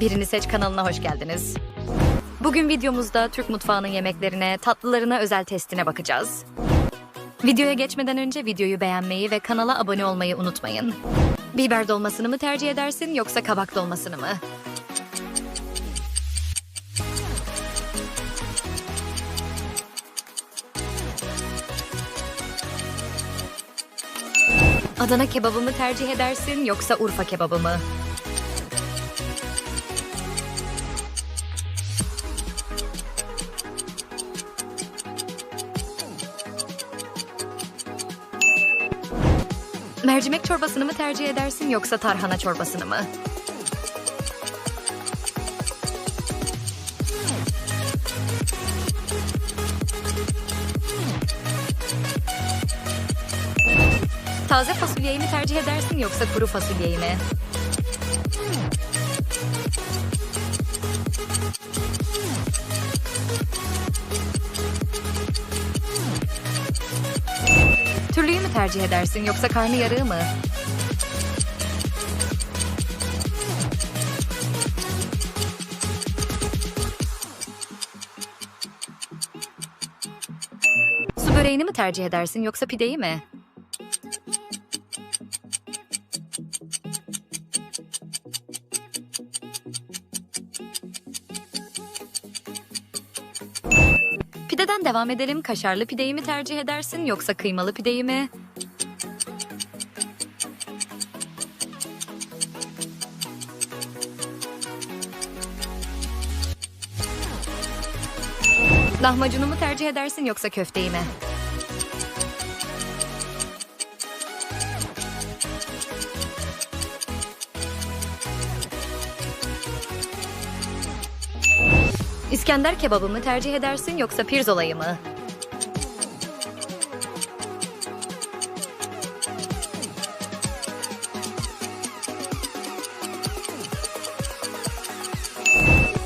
Birini Seç kanalına hoş geldiniz. Bugün videomuzda Türk mutfağının yemeklerine, tatlılarına özel testine bakacağız. Videoya geçmeden önce videoyu beğenmeyi ve kanala abone olmayı unutmayın. Biber dolmasını mı tercih edersin yoksa kabak dolmasını mı? Adana kebabı mı tercih edersin yoksa Urfa kebabı mı? Mercimek çorbasını mı tercih edersin yoksa tarhana çorbasını mı? Taze fasulyeyi mi tercih edersin yoksa kuru fasulyeyi mi? Türlüyü mü tercih edersin yoksa karnı yarığı mı? Su böreğini mi tercih edersin yoksa pideyi mi? Pideden devam edelim. Kaşarlı pideyi mi tercih edersin yoksa kıymalı pideyi mi? Lahmacunu mu tercih edersin yoksa köfteyi mi? İskender kebabı mı tercih edersin yoksa pirzolayı mı?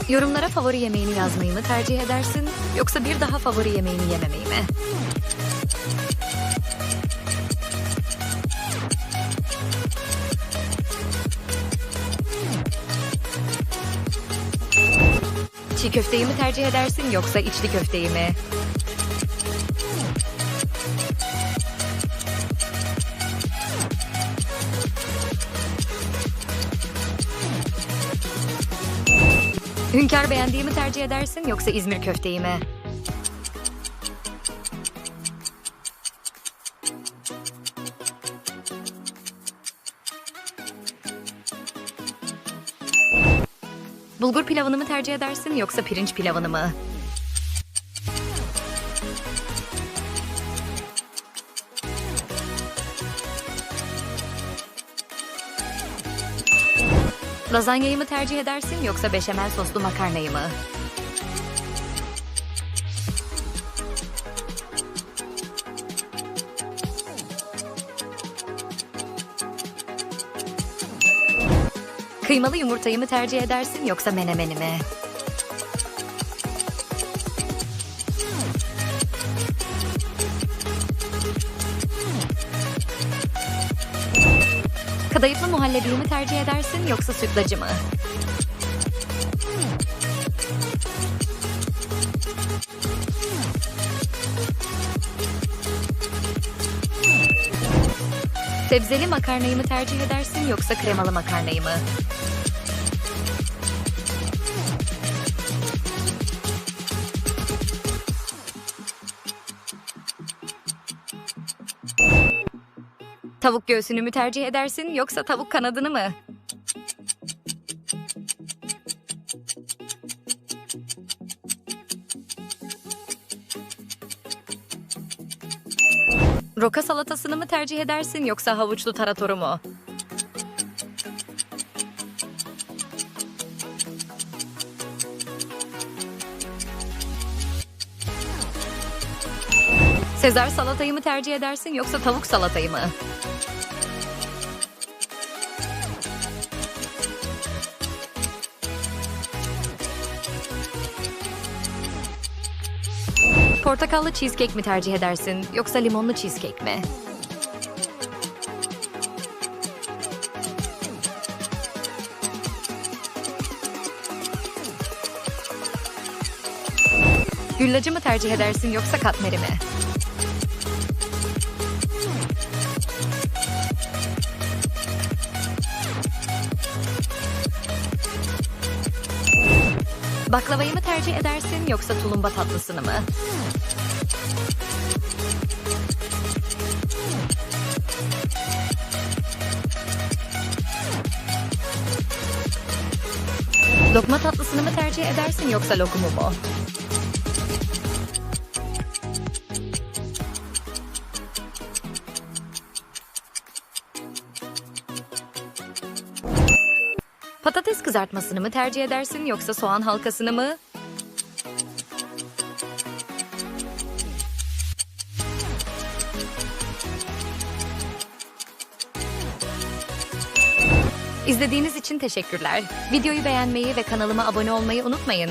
Yorumlara favori yemeğini yazmayı mı tercih edersin yoksa bir daha favori yemeğini yememeyi mi? Çiğ köfteyi mi tercih edersin yoksa içli köfteyi mi? Hünkar beğendiği mi tercih edersin yoksa İzmir köfteyi mi? Bulgur pilavını mı tercih edersin yoksa pirinç pilavını mı? Lazanyayı mı tercih edersin yoksa beşamel soslu makarnayı mı? Kıymalı yumurtayı mı tercih edersin yoksa menemeni mi? Kadayıflı muhallebiyi mi tercih edersin yoksa sütlacı mı? Sebzeli makarnayı mı tercih edersin yoksa kremalı makarnayı mı? Tavuk göğsünü mü tercih edersin yoksa tavuk kanadını mı? Roka salatasını mı tercih edersin yoksa havuçlu taratoru mu? Sezar salatayı mı tercih edersin yoksa tavuk salatayı mı? Portakallı cheesecake mi tercih edersin yoksa limonlu cheesecake mi? Güllacı mı tercih edersin yoksa katmeri mi? Baklavayı mı tercih edersin yoksa tulumba tatlısını mı? Lokma tatlısını mı tercih edersin yoksa lokumu mu? Patates kızartmasını mı tercih edersin yoksa soğan halkasını mı? İzlediğiniz için teşekkürler. Videoyu beğenmeyi ve kanalıma abone olmayı unutmayın.